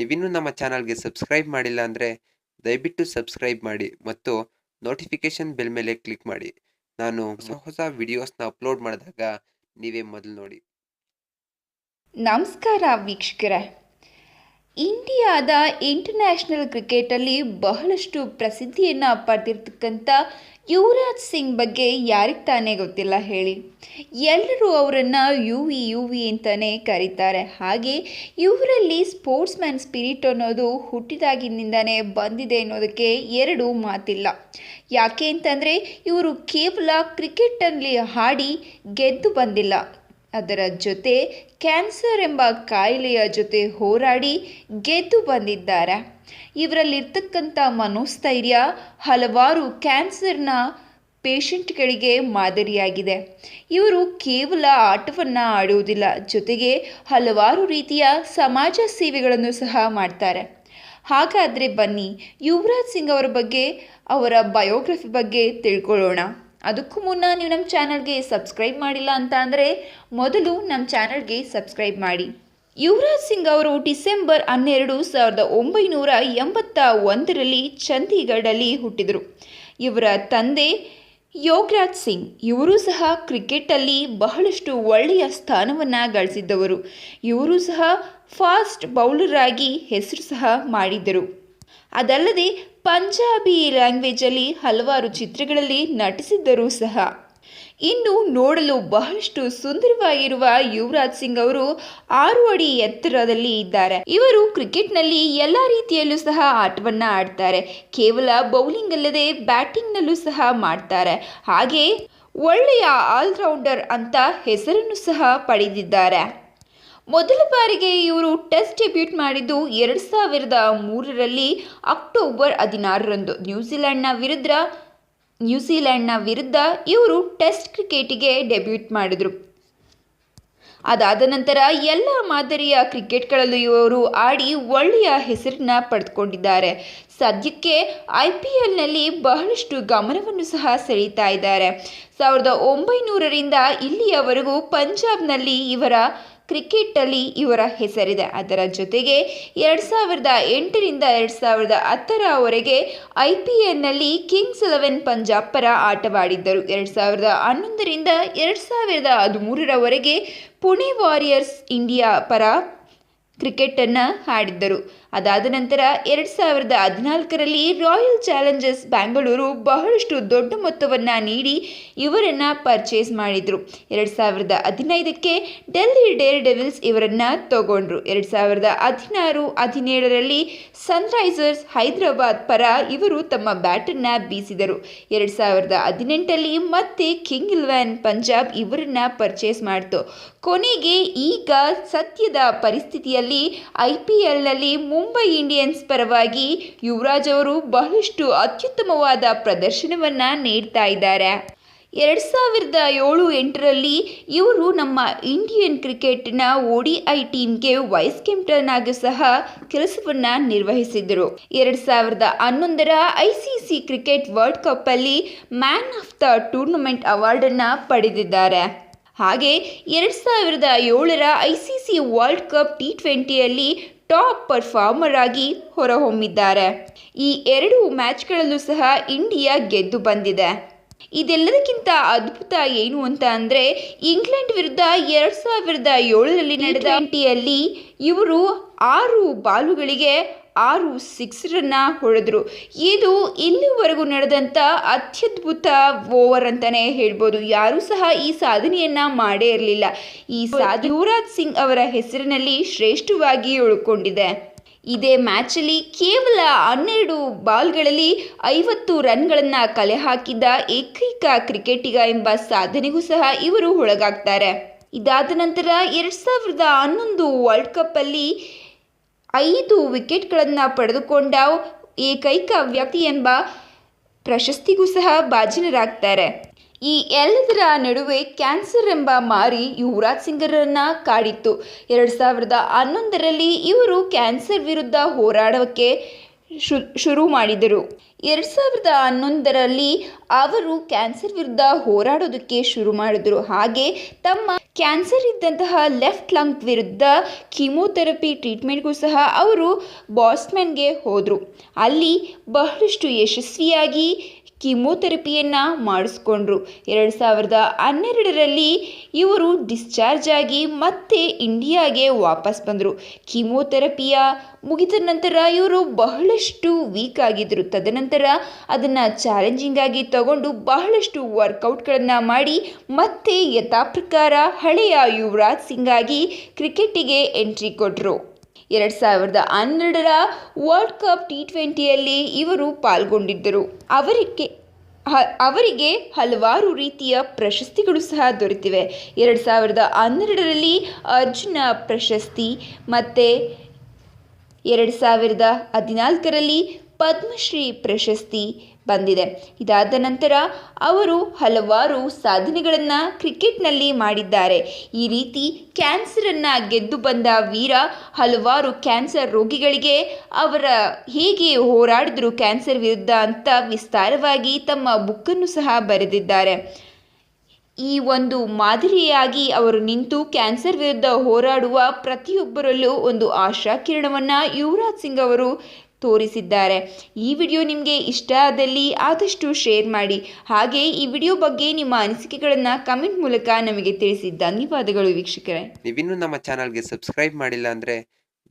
ನೀವಿನ್ನೂ ನಮ್ಮ ಚಾನಲ್ಗೆ ಸಬ್ಸ್ಕ್ರೈಬ್ ಮಾಡಿಲ್ಲ ಅಂದರೆ ದಯವಿಟ್ಟು ಸಬ್ಸ್ಕ್ರೈಬ್ ಮಾಡಿ ಮತ್ತು ನೋಟಿಫಿಕೇಷನ್ ಬೆಲ್ ಮೇಲೆ ಕ್ಲಿಕ್ ಮಾಡಿ. ನಾನು ಹೊಸ ಹೊಸ ವಿಡಿಯೋಸ್ನ ಅಪ್ಲೋಡ್ ಮಾಡಿದಾಗ ನೀವೇ ಮೊದಲು ನೋಡಿ. ನಮಸ್ಕಾರ ವೀಕ್ಷಕರೇ. ಇಂಡಿಯಾದ ಇಂಟರ್ನ್ಯಾಷನಲ್ ಕ್ರಿಕೆಟಲ್ಲಿ ಬಹಳಷ್ಟು ಪ್ರಸಿದ್ಧಿಯನ್ನು ಪಡೆದಿರ್ತಕ್ಕಂಥ ಯುವರಾಜ್ ಸಿಂಗ್ ಬಗ್ಗೆ ಯಾರಿಗೆ ತಾನೇ ಗೊತ್ತಿಲ್ಲ ಹೇಳಿ. ಎಲ್ಲರೂ ಅವರನ್ನು ಯು ವಿ ಯು ವಿ ಅಂತಲೇ ಕರೀತಾರೆ. ಹಾಗೆ ಇವರಲ್ಲಿ ಸ್ಪೋರ್ಟ್ಸ್ ಮ್ಯಾನ್ ಸ್ಪಿರಿಟ್ ಅನ್ನೋದು ಹುಟ್ಟಿದಾಗಿನಿಂದನೇ ಬಂದಿದೆ ಅನ್ನೋದಕ್ಕೆ ಎರಡು ಮಾತಿಲ್ಲ. ಯಾಕೆ ಅಂತಂದರೆ ಇವರು ಕೇವಲ ಕ್ರಿಕೆಟಲ್ಲಿ ಹಾಡಿ ಗೆದ್ದು ಬಂದಿಲ್ಲ. ಅದರ ಜೊತೆ ಕ್ಯಾನ್ಸರ್ ಎಂಬ ಕಾಯಿಲೆಯ ಜೊತೆ ಹೋರಾಡಿ ಗೆದ್ದು ಬಂದಿದ್ದಾರೆ. ಇವರಲ್ಲಿರ್ತಕ್ಕಂಥ ಮನೋಸ್ಥೈರ್ಯ ಹಲವಾರು ಕ್ಯಾನ್ಸರ್ನ ಪೇಷಂಟ್ಗಳಿಗೆ ಮಾದರಿಯಾಗಿದೆ. ಇವರು ಕೇವಲ ಆಟವನ್ನು ಆಡುವುದಿಲ್ಲ, ಜೊತೆಗೆ ಹಲವಾರು ರೀತಿಯ ಸಮಾಜ ಸೇವೆಗಳನ್ನು ಸಹ ಮಾಡ್ತಾರೆ. ಹಾಗಾದರೆ ಬನ್ನಿ, ಯುವರಾಜ್ ಸಿಂಗ್ ಅವರ ಬಗ್ಗೆ, ಅವರ ಬಯೋಗ್ರಫಿ ಬಗ್ಗೆ ತಿಳ್ಕೊಳ್ಳೋಣ. ಅದಕ್ಕೂ ಮುನ್ನ ನೀವು ನಮ್ಮ ಚಾನಲ್ಗೆ ಸಬ್ಸ್ಕ್ರೈಬ್ ಮಾಡಿಲ್ಲ ಅಂತ ಅಂದರೆ ಮೊದಲು ನಮ್ಮ ಚಾನಲ್ಗೆ ಸಬ್ಸ್ಕ್ರೈಬ್ ಮಾಡಿ. ಯುವರಾಜ್ ಸಿಂಗ್ ಅವರು ಡಿಸೆಂಬರ್ ಹನ್ನೆರಡು ಸಾವಿರದ ಒಂಬೈನೂರ ಎಂಬತ್ತ ಒಂದರಲ್ಲಿ ಚಂಡೀಗಢಲ್ಲಿ ಹುಟ್ಟಿದರು. ಇವರ ತಂದೆ ಯೋಗರಾಜ್ ಸಿಂಗ್, ಇವರು ಸಹ ಕ್ರಿಕೆಟಲ್ಲಿ ಬಹಳಷ್ಟು ಒಳ್ಳೆಯ ಸ್ಥಾನವನ್ನು ಗಳಿಸಿದ್ದವರು. ಇವರು ಸಹ ಫಾಸ್ಟ್ ಬೌಲರ್ ಆಗಿ ಹೆಸರು ಸಹ ಮಾಡಿದ್ದರು. ಅದಲ್ಲದೆ ಪಂಜಾಬಿ ಲ್ಯಾಂಗ್ವೇಜಲ್ಲಿ ಹಲವಾರು ಚಿತ್ರಗಳಲ್ಲಿ ನಟಿಸಿದ್ದರೂ ಸಹ. ಇನ್ನು ನೋಡಲು ಬಹಳಷ್ಟು ಸುಂದರವಾಗಿರುವ ಯುವರಾಜ್ ಸಿಂಗ್ ಅವರು ಆರು ಅಡಿ ಎತ್ತರದಲ್ಲಿ ಇದ್ದಾರೆ. ಇವರು ಕ್ರಿಕೆಟ್ನಲ್ಲಿ ಎಲ್ಲ ರೀತಿಯಲ್ಲೂ ಸಹ ಆಟವನ್ನು ಆಡ್ತಾರೆ. ಕೇವಲ ಬೌಲಿಂಗ್ ಅಲ್ಲದೆ ಬ್ಯಾಟಿಂಗ್ನಲ್ಲೂ ಸಹ ಮಾಡ್ತಾರೆ. ಹಾಗೆ ಒಳ್ಳೆಯ ಆಲ್ರೌಂಡರ್ ಅಂತ ಹೆಸರನ್ನು ಸಹ ಪಡೆದಿದ್ದಾರೆ. ಮೊದಲ ಬಾರಿಗೆ ಇವರು ಟೆಸ್ಟ್ ಡೆಬ್ಯೂಟ್ ಮಾಡಿದ್ದು ಎರಡು ಸಾವಿರದ ಮೂರರಲ್ಲಿ ಅಕ್ಟೋಬರ್ ಹದಿನಾರರಂದು. ನ್ಯೂಜಿಲೆಂಡ್ನ ವಿರುದ್ಧ ನ್ಯೂಜಿಲೆಂಡ್ನ ವಿರುದ್ಧ ಇವರು ಟೆಸ್ಟ್ ಕ್ರಿಕೆಟಿಗೆ ಡೆಬ್ಯೂಟ್ ಮಾಡಿದರು. ಅದಾದ ನಂತರ ಎಲ್ಲ ಮಾದರಿಯ ಕ್ರಿಕೆಟ್ಗಳಲ್ಲೂ ಇವರು ಆಡಿ ಒಳ್ಳೆಯ ಹೆಸರನ್ನ ಪಡೆದುಕೊಂಡಿದ್ದಾರೆ. ಸದ್ಯಕ್ಕೆ ಐ ಪಿ ಎಲ್ನಲ್ಲಿ ಬಹಳಷ್ಟು ಗಮನವನ್ನು ಸಹ ಸೆಳೀತಾ ಇದ್ದಾರೆ. ಸಾವಿರದ ಒಂಬೈನೂರರಿಂದ ಇಲ್ಲಿಯವರೆಗೂ ಪಂಜಾಬ್ನಲ್ಲಿ ಇವರ ಕ್ರಿಕೆಟಲ್ಲಿ ಇವರ ಹೆಸರಿದೆ. ಅದರ ಜೊತೆಗೆ ಎರಡು ಸಾವಿರದ ಎಂಟರಿಂದ ಎರಡು ಸಾವಿರದ ಹತ್ತರವರೆಗೆ ಐ ಪಿ ಎಲ್ನಲ್ಲಿ ಕಿಂಗ್ಸ್ ಎಲೆವೆನ್ ಪಂಜಾಬ್ ಪರ ಆಟವಾಡಿದ್ದರು. ಎರಡು ಸಾವಿರದ ಹನ್ನೊಂದರಿಂದ ಎರಡು ಸಾವಿರದ ಹದಿಮೂರರವರೆಗೆ ಪುಣೆ ವಾರಿಯರ್ಸ್ ಇಂಡಿಯಾ ಪರ ಕ್ರಿಕೆಟನ್ನು ಆಡಿದ್ದರು. ಅದಾದ ನಂತರ ಎರಡು ಸಾವಿರದ ಹದಿನಾಲ್ಕರಲ್ಲಿ ರಾಯಲ್ ಚಾಲೆಂಜರ್ಸ್ ಬ್ಯಾಂಗಳೂರು ಬಹಳಷ್ಟು ದೊಡ್ಡ ಮೊತ್ತವನ್ನು ನೀಡಿ ಇವರನ್ನು ಪರ್ಚೇಸ್ ಮಾಡಿದರು. ಎರಡು ಸಾವಿರದ ಹದಿನೈದಕ್ಕೆ ಡೆಲ್ಲಿ ಡೇರ್ ಡೆವಿಲ್ಸ್ ಇವರನ್ನು ತಗೊಂಡ್ರು. ಎರಡು ಸಾವಿರದ ಹದಿನಾರು, ಹದಿನೇಳರಲ್ಲಿ ಸನ್ರೈಸರ್ಸ್ ಹೈದರಾಬಾದ್ ಪರ ಇವರು ತಮ್ಮ ಬ್ಯಾಟನ್ನು ಬೀಸಿದರು. ಎರಡು ಸಾವಿರದ ಹದಿನೆಂಟರಲ್ಲಿ ಮತ್ತೆ ಕಿಂಗ್ ಇಲೆವೆನ್ ಪಂಜಾಬ್ ಇವರನ್ನು ಪರ್ಚೇಸ್ ಮಾಡಿತು. ಕೊನೆಗೆ ಈಗ ಸತ್ಯದ ಪರಿಸ್ಥಿತಿಯಲ್ಲಿ ಐ ಪಿ ಎಲ್ನಲ್ಲಿ ಮುಂಬೈ ಇಂಡಿಯನ್ಸ್ ಪರವಾಗಿ ಯುವರಾಜ್ ಅವರು ಬಹಳಷ್ಟು ಅತ್ಯುತ್ತಮವಾದ ಪ್ರದರ್ಶನವನ್ನು ನೀಡ್ತಾ ಇದ್ದಾರೆ. ಎರಡು ಸಾವಿರದ ಏಳು ಎಂಟರಲ್ಲಿ ಇವರು ನಮ್ಮ ಇಂಡಿಯನ್ ಕ್ರಿಕೆಟ್ನ ಒ ಡಿ ಐ ಟೀಮ್ಗೆ ವೈಸ್ ಕ್ಯಾಪ್ಟನ್ ಆಗಿ ಸಹ ಕೆಲಸವನ್ನು ನಿರ್ವಹಿಸಿದರು ಎರಡು ಸಾವಿರದ ಹನ್ನೊಂದರ I C C cricket world ಕಪ್ಪಲ್ಲಿ ಮ್ಯಾನ್ ಆಫ್ ದ ಟೂರ್ನಮೆಂಟ್ ಅವಾರ್ಡನ್ನು ಪಡೆದಿದ್ದಾರೆ. ಹಾಗೆ ಎರಡು ಸಾವಿರದ ಏಳರ I C C world cup T ಟ್ವೆಂಟಿಯಲ್ಲಿ top performer ಆಗಿ ಹೊರಹೊಮ್ಮಿದ್ದಾರೆ. ಈ ಎರಡು ಮ್ಯಾಚ್ಗಳಲ್ಲೂ ಸಹ ಇಂಡಿಯಾ ಗೆದ್ದು ಬಂದಿದೆ. ಇದೆಲ್ಲದಕ್ಕಿಂತ ಅದ್ಭುತ ಏನು ಅಂತ ಅಂದರೆ ಇಂಗ್ಲೆಂಡ್ ವಿರುದ್ಧ ಎರಡು ಸಾವಿರದ ಏಳರಲ್ಲಿ ನಡೆದ ಟ್ವೆಂಟಿಯಲ್ಲಿ ಇವರು ಆರು ಬಾಲುಗಳಿಗೆ ಆರು ಸಿಕ್ಸರನ್ನು ಹೊಡೆದ್ರು. ಇದು ಇಲ್ಲಿವರೆಗೂ ನಡೆದಂಥ ಅತ್ಯದ್ಭುತ ಓವರ್ ಅಂತಲೇ ಹೇಳ್ಬೋದು. ಯಾರು ಸಹ ಈ ಸಾಧನೆಯನ್ನು ಮಾಡೇ ಇರಲಿಲ್ಲ. ಈ ಸಾಧ ಯುವರಾಜ್ ಸಿಂಗ್ ಅವರ ಹೆಸರಿನಲ್ಲಿ ಶ್ರೇಷ್ಠವಾಗಿ ಉಳ್ಕೊಂಡಿದೆ. ಇದೇ ಮ್ಯಾಚಲ್ಲಿ ಕೇವಲ ಹನ್ನೆರಡು ಬಾಲ್ಗಳಲ್ಲಿ ಐವತ್ತು ರನ್ಗಳನ್ನು ಕಲೆ ಹಾಕಿದ್ದ ಏಕೈಕ ಕ್ರಿಕೆಟಿಗ ಎಂಬ ಸಾಧನೆಗೂ ಸಹ ಇವರು ಒಳಗಾಗ್ತಾರೆ. ಇದಾದ ನಂತರ ಎರಡು ಸಾವಿರದ ಹನ್ನೊಂದು ವರ್ಲ್ಡ್ ಕಪ್ಪಲ್ಲಿ ಐದು ವಿಕೆಟ್ಗಳನ್ನು ಪಡೆದುಕೊಂಡ ಏಕೈಕ ವ್ಯಕ್ತಿ ಎಂಬ ಪ್ರಶಸ್ತಿಗೂ ಸಹ ಭಾಜನರಾಗ್ತಾರೆ. ಈ ಎಲ್ಲದರ ನಡುವೆ ಕ್ಯಾನ್ಸರ್ ಎಂಬ ಮಾರಿ ಯುವರಾಜ್ ಸಿಂಗರನ್ನು ಕಾಡಿತ್ತು. ಎರಡು ಸಾವಿರದ ಹನ್ನೊಂದರಲ್ಲಿ ಇವರು ಕ್ಯಾನ್ಸರ್ ವಿರುದ್ಧ ಹೋರಾಡೋಕ್ಕೆ ಶು, ಶುರು ಮಾಡಿದರು. ಎರಡು ಸಾವಿರದ ಹನ್ನೊಂದರಲ್ಲಿ ಅವರು ಕ್ಯಾನ್ಸರ್ ವಿರುದ್ಧ ಹೋರಾಡೋದಕ್ಕೆ ಶುರು ಮಾಡಿದರು. ಹಾಗೆ ತಮ್ಮ ಕ್ಯಾನ್ಸರ್ ಇದ್ದಂತಹ ಲೆಫ್ಟ್ ಲಂಗ್ ವಿರುದ್ಧ ಕೀಮೋಥೆರಪಿ ಟ್ರೀಟ್ಮೆಂಟ್ಗೂ ಸಹ ಅವರು ಬಾಸ್ಮನ್ಗೆ ಹೋದರು. ಅಲ್ಲಿ ಬಹಳಷ್ಟು ಯಶಸ್ವಿಯಾಗಿ ಕೀಮೋಥೆರಪಿಯನ್ನು ಮಾಡಿಸ್ಕೊಂಡ್ರು. ಎರಡು ಸಾವಿರದ ಹನ್ನೆರಡರಲ್ಲಿ ಇವರು ಡಿಸ್ಚಾರ್ಜ್ ಆಗಿ ಮತ್ತೆ ಇಂಡಿಯಾಗೆ ವಾಪಸ್ ಬಂದರು. ಕೀಮೋಥೆರಪಿಯ ಮುಗಿದ ನಂತರ ಇವರು ಬಹಳಷ್ಟು ವೀಕ್ ಆಗಿದ್ದರು ತದನಂತರ ಅದನ್ನು ಚಾಲೆಂಜಿಂಗ್ ಆಗಿ ತಗೊಂಡು ಬಹಳಷ್ಟು ವರ್ಕೌಟ್ಗಳನ್ನು ಮಾಡಿ ಮತ್ತೆ ಯಥಾಪ್ರಕಾರ ಹಳೆಯ ಯುವರಾಜ್ ಸಿಂಗ್ ಆಗಿ ಕ್ರಿಕೆಟಿಗೆ ಎಂಟ್ರಿ ಕೊಟ್ಟರು ಎರಡು ಸಾವಿರದ ಹನ್ನೆರಡರ ವರ್ಲ್ಡ್ ಕಪ್ ಟಿ ಟ್ವೆಂಟಿಯಲ್ಲಿ ಇವರು ಪಾಲ್ಗೊಂಡಿದ್ದರು. ಅವರಿಗೆ ಅವರಿಗೆ ಹಲವಾರು ರೀತಿಯ ಪ್ರಶಸ್ತಿಗಳು ಸಹ ದೊರೆತಿವೆ. ಎರಡು ಸಾವಿರದ ಹನ್ನೆರಡರಲ್ಲಿ ಅರ್ಜುನ ಪ್ರಶಸ್ತಿ ಮತ್ತು ಎರಡು ಸಾವಿರದ ಹದಿನಾಲ್ಕರಲ್ಲಿ ಪದ್ಮಶ್ರೀ ಪ್ರಶಸ್ತಿ ಬಂದಿದೆ. ಇದಾದ ನಂತರ ಅವರು ಹಲವಾರು ಸಾಧನೆಗಳನ್ನು ಕ್ರಿಕೆಟ್ನಲ್ಲಿ ಮಾಡಿದ್ದಾರೆ. ಈ ರೀತಿ ಕ್ಯಾನ್ಸರನ್ನು ಗೆದ್ದು ಬಂದ ವೀರ ಹಲವಾರು ಕ್ಯಾನ್ಸರ್ ರೋಗಿಗಳಿಗೆ ಅವರ ಹೇಗೆ ಹೋರಾಡಿದ್ರು ಕ್ಯಾನ್ಸರ್ ವಿರುದ್ಧ ಅಂತ ವಿಸ್ತಾರವಾಗಿ ತಮ್ಮ ಬುಕ್ಕನ್ನು ಸಹ ಬರೆದಿದ್ದಾರೆ. ಈ ಒಂದು ಮಾದರಿಯಾಗಿ ಅವರು ನಿಂತು ಕ್ಯಾನ್ಸರ್ ವಿರುದ್ಧ ಹೋರಾಡುವ ಪ್ರತಿಯೊಬ್ಬರಲ್ಲೂ ಒಂದು ಆಶಾ ಕಿರಣವನ್ನು ಯುವರಾಜ್ ಸಿಂಗ್ ಅವರು ತೋರಿಸಿದ್ದಾರೆ. ಈ ವಿಡಿಯೋ ನಿಮಗೆ ಇಷ್ಟ ಆದಲ್ಲಿ ಆದಷ್ಟು ಶೇರ್ ಮಾಡಿ. ಹಾಗೆ ಈ ವಿಡಿಯೋ ಬಗ್ಗೆ ನಿಮ್ಮ ಅನಿಸಿಕೆಗಳನ್ನು ಕಮೆಂಟ್ ಮೂಲಕ ನಮಗೆ ತಿಳಿಸಿ. ಧನ್ಯವಾದಗಳು ವೀಕ್ಷಕರೇ. ನೀವಿನ್ನೂ ನಮ್ಮ ಚಾನಲ್ಗೆ ಸಬ್ಸ್ಕ್ರೈಬ್ ಮಾಡಿಲ್ಲ ಅಂದರೆ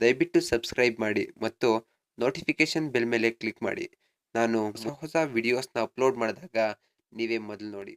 ದಯವಿಟ್ಟು ಸಬ್ಸ್ಕ್ರೈಬ್ ಮಾಡಿ ಮತ್ತು ನೋಟಿಫಿಕೇಷನ್ ಬೆಲ್ ಮೇಲೆ ಕ್ಲಿಕ್ ಮಾಡಿ. ನಾನು ಹೊಸ ಹೊಸ ವಿಡಿಯೋಸ್ನ ಅಪ್ಲೋಡ್ ಮಾಡಿದಾಗ ನೀವೇ ಮೊದಲು ನೋಡಿ.